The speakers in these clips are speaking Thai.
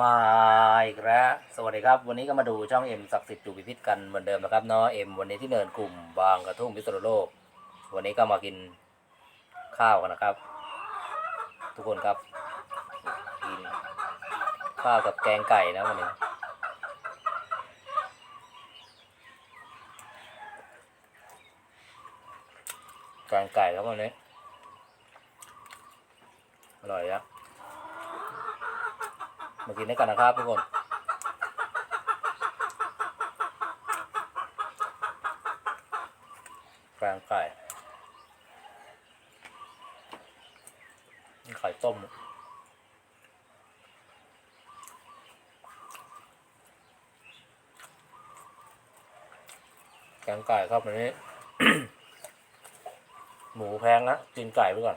มาอีกแล้ว สวัสดีครับ วันนี้ก็มาดูช่องเอ็มศักดิ์สิทธิ์อยู่พิพิธกันเหมือนเดิมนะครับเนาะเอ็มวันนี้ที่เนินกลุ่มบางกระทุ่มพิษณุโลก วันนี้ก็มากินข้าวกันนะครับ ทุกคนครับกินข้าวกับแกงไก่นะวันนี้แกงไก่ครับวันนี้อร่อยอะ มากินด้วยกันนะครับทุกคนแกงไก่ไข่ต้มแกงไก่ครับวันนี้ หมูแพงนะกินไก่ไปก่อน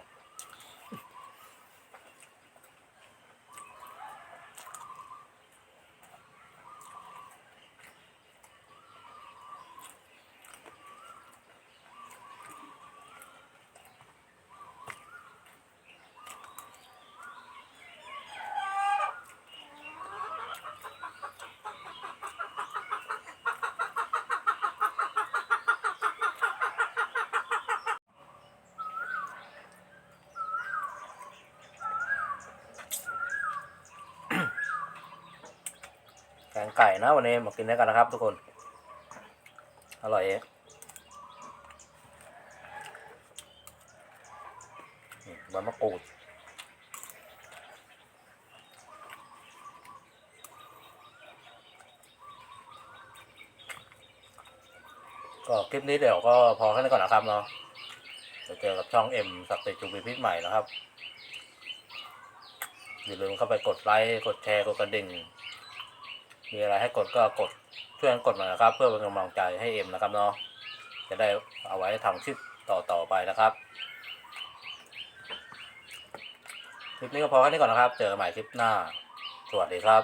แกงไก่นะวันนี้มากินด้วยกันนะครับทุกคน อร่อยเองอืมใบมะกรูดก็คลิปนี้เดี๋ยวก็พอแค่นี้ก่อนนะครับเนาะเดี๋ยวเจอกับช่องเอ็มสักติจุกพิพิธใหม่นะครับ อย่าลืมเข้าไปกดไลค์ กดแชร์ กดกระดิ่ง มีอะไรให้กดก็กดช่วยกันกดมานะครับ เพื่อเป็นกำลังใจให้เอ็มนะครับเนาะจะได้เอาไว้ทำคลิปต่อต่อๆไปนะครับคลิปนี้ก็พอแค่นี้ก่อนนะครับ เจอกันใหม่คลิปหน้า สวัสดีครับ